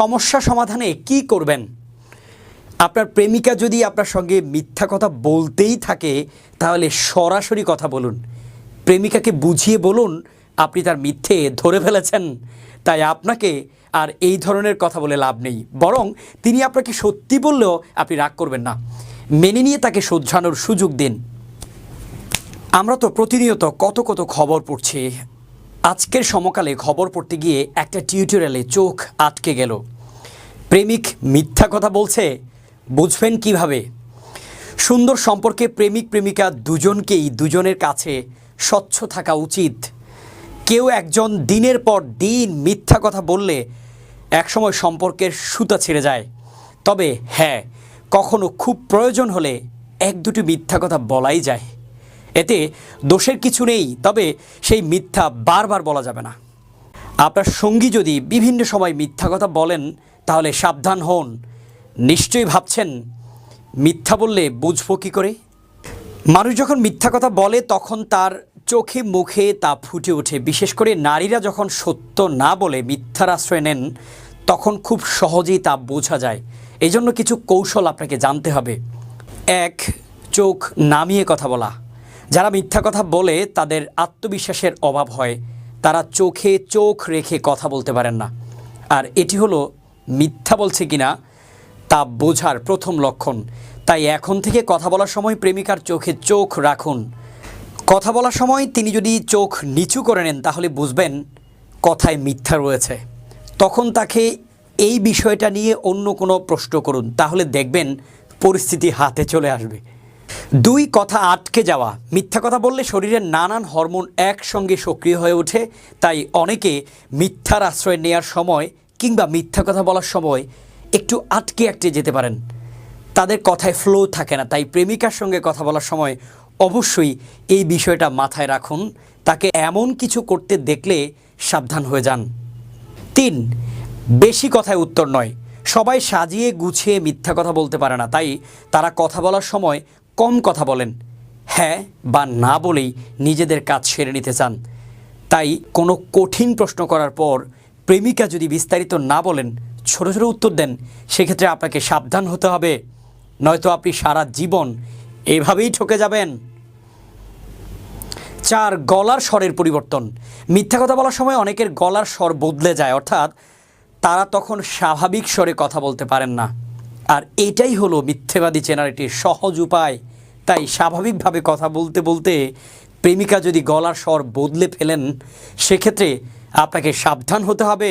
সমস্যা সমাধানে কি করবেন? আপনার প্রেমিকা যদি আপনার সঙ্গে মিথ্যা কথা বলতেই থাকে, তাহলে সরাসরি কথা বলুন। প্রেমিকাকে বুঝিয়ে বলুন, আপনি তার মিথ্যে ধরে ফেলেছেন, তাই আপনাকে আর এই ধরনের কথা বলে লাভ নেই। বরং তিনি আপনাকে সত্যি বললেও আপনি রাগ করবেন না। মেনে নিয়ে তাকে শোধরানোর সুযোগ দিন। আমরা তো প্রতিনিয়ত কত কত খবর পড়ছি আজকের সমকালে খবর পড়তে গিয়ে একটা টিউটোরিয়ালে চোখ আটকে গেল। প্রেমিক মিথ্যা কথা বলছে, বুঝবেন কীভাবে? সুন্দর সম্পর্কে প্রেমিক প্রেমিকা দুজনকেই দুজনের কাছে স্বচ্ছ থাকা উচিত। কেউ একজন দিনের পর দিন মিথ্যা কথা বললে একসময় সম্পর্কের সুতা ছেড়ে যায়। তবে হ্যাঁ কখনো খুব প্রয়োজন হলে এক দুটি মিথ্যা কথা বলাই যায়। এতে দোষের কিছু নেই, তবে সেই মিথ্যা বারবার বলা যাবে না। আপনার সঙ্গী যদি বিভিন্ন সময় মিথ্যা কথা বলেন, তাহলে সাবধান হন। নিশ্চয়ই ভাবছেন, মিথ্যা বললে বুঝব কী করে? মানুষ যখন মিথ্যা কথা বলে, তখন তার চোখে মুখে তা ফুটে ওঠে। বিশেষ করে নারীরা যখন সত্য না বলে মিথ্যার আশ্রয় নেন, তখন খুব সহজেই তা বোঝা যায়। এই জন্য কিছু কৌশল আপনাকে জানতে হবে। এক, চোখ নামিয়ে কথা বলা। যারা মিথ্যা কথা বলে তাদের আত্মবিশ্বাসের অভাব হয়। তারা চোখে চোখ রেখে কথা বলতে পারেন না। আর এটি হলো মিথ্যা বলছে কিনা তা বোঝার প্রথম লক্ষণ। তাই এখন থেকে কথা বলার সময় প্রেমিকার চোখে চোখ রাখুন। কথা বলার সময় তিনি যদি চোখ নিচু করে নেন, তাহলে বুঝবেন কথায় মিথ্যা রয়েছে। তখন তাকে এই বিষয়টা নিয়ে অন্য কোনো প্রশ্ন করুন। তাহলে দেখবেন পরিস্থিতি হাতে চলে আসবে। দুই কথা আটকে যাওয়া। মিথ্যা কথা বললে শরীরের নানান হরমোন একসঙ্গে সক্রিয় হয়ে ওঠে, তাই অনেকে মিথ্যার আশ্রয় নেওয়ার সময় কিংবা মিথ্যা কথা বলার সময় একটু আটকে আটকে যেতে পারেন। তাদের কথায় ফ্লো থাকে না, তাই প্রেমিকার সঙ্গে কথা বলার সময় অবশ্যই এই বিষয়টা মাথায় রাখুন। তাকে এমন কিছু করতে দেখলে সাবধান হয়ে যান। তিন, বেশি কথায় উত্তর নয়। সবাই সাজিয়ে গুছিয়ে মিথ্যা কথা বলতে পারে না, তাই তারা কথা বলার সময় কম কথা বলেন। হ্যাঁ বা না বলেই নিজেদের কাজ সেরে নিতে চান। তাই কোনো কঠিন প্রশ্ন করার পর প্রেমিকা যদি বিস্তারিত না বলেন, ছোট ছোট উত্তর দেন, সেক্ষেত্রে আপনাকে সাবধান হতে হবে। নয়তো আপনি সারা জীবন এভাবেই ঠকে যাবেন। চার, গলার স্বরের পরিবর্তন। মিথ্যা কথা বলার সময় অনেকের গলার স্বর বদলে যায়, অর্থাৎ তারা তখন স্বাভাবিক স্বরে কথা বলতে পারেন না। আর এটাই হলো মিথ্যেবাদী চেনার একটি সহজ উপায়। তাই স্বাভাবিকভাবে কথা বলতে বলতে প্রেমিকা যদি গলার স্বর বদলে ফেলেন, সেক্ষেত্রে আপনাকে সাবধান হতে হবে।